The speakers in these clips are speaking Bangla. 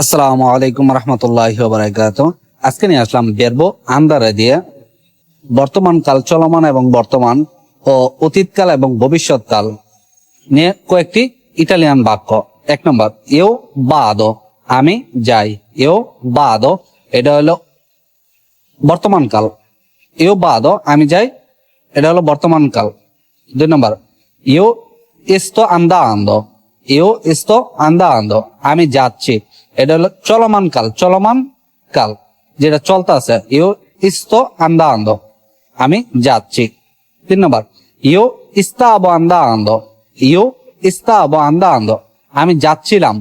আসসালামু আলাইকুম রহমতুল্লাহ বারাকাত। আজকে নিয়ে আসলাম বেরবো আন্দারে দিয়ে বর্তমান কাল চলমান এবং বর্তমান ও অতীতকাল এবং ভবিষ্যৎকাল নিয়ে কয়েকটি ইটালিয়ান বাক্য। এক নম্বর, এও বাদো, আমি যাই। এও বাদো, এটা হলো বর্তমান কাল। এও বাদো, আমি যাই, এটা হলো বর্তমান কাল। দুই নম্বর ইও এস্তো আন্দা আন্দো ইও এস্তো আন্দা আন্দো আমি যাচ্ছি। এটা হলো চলমান কাল চলমান কাল, যেটা চলতে আছে। ইও ইস্তো আন্দা আন্দো। আমি যাচ্ছি। তিন নম্বর ইও ইস্তা আবো আন্দা আন্দো। ইও ইস্তা আবো আন্দা আন্দো। আমি যাচ্ছিলাম।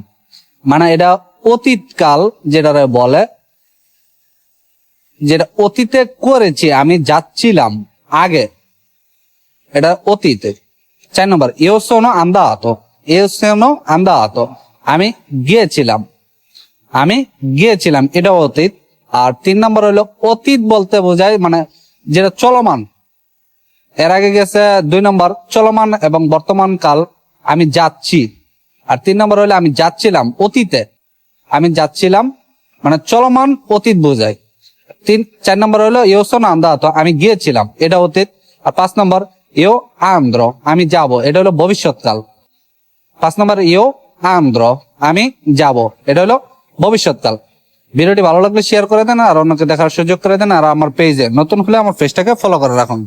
মানে এটা অতীতকাল যেটা বলে, যেটা অতীতে করেছি, আমি যাচ্ছিলাম আগে। এটা অতীতে। চার নম্বর ইও সোনো আন্দা আতো। সোনো আন্দা আতো। আমি গিয়েছিলাম। আমি গিয়েছিলাম এটা অতীত, আর তিন নম্বর হলো অতীত বলতে বোঝায় মানে যেটা চলমান। এর আগে গেছে দুই নম্বর, চলমান এবং বর্তমান কাল, আমি যাচ্ছি। আর তিন নম্বর হলো আমি যাচ্ছিলাম অতীতে। আমি যাচ্ছিলাম মানে চলমান অতীত বোঝায়। তিন, চার নম্বর হলো ইয়োসন আন্দাত আমি গিয়েছিলাম, এটা অতীত। আর পাঁচ নম্বর ইও আন্দ্র, আমি যাব, এটা হলো ভবিষ্যৎকাল। পাঁচ নম্বর ইও আন্দ্র, আমি যাব, এটা হলো ভবিষ্যৎকাল। ভিডিওটি ভালো লাগলে শেয়ার করে দেন আর অন্যকে দেখার সুযোগ করে দেন আর আমার পেজে নতুন হলে আমার পেজটাকে ফলো করে রাখুন।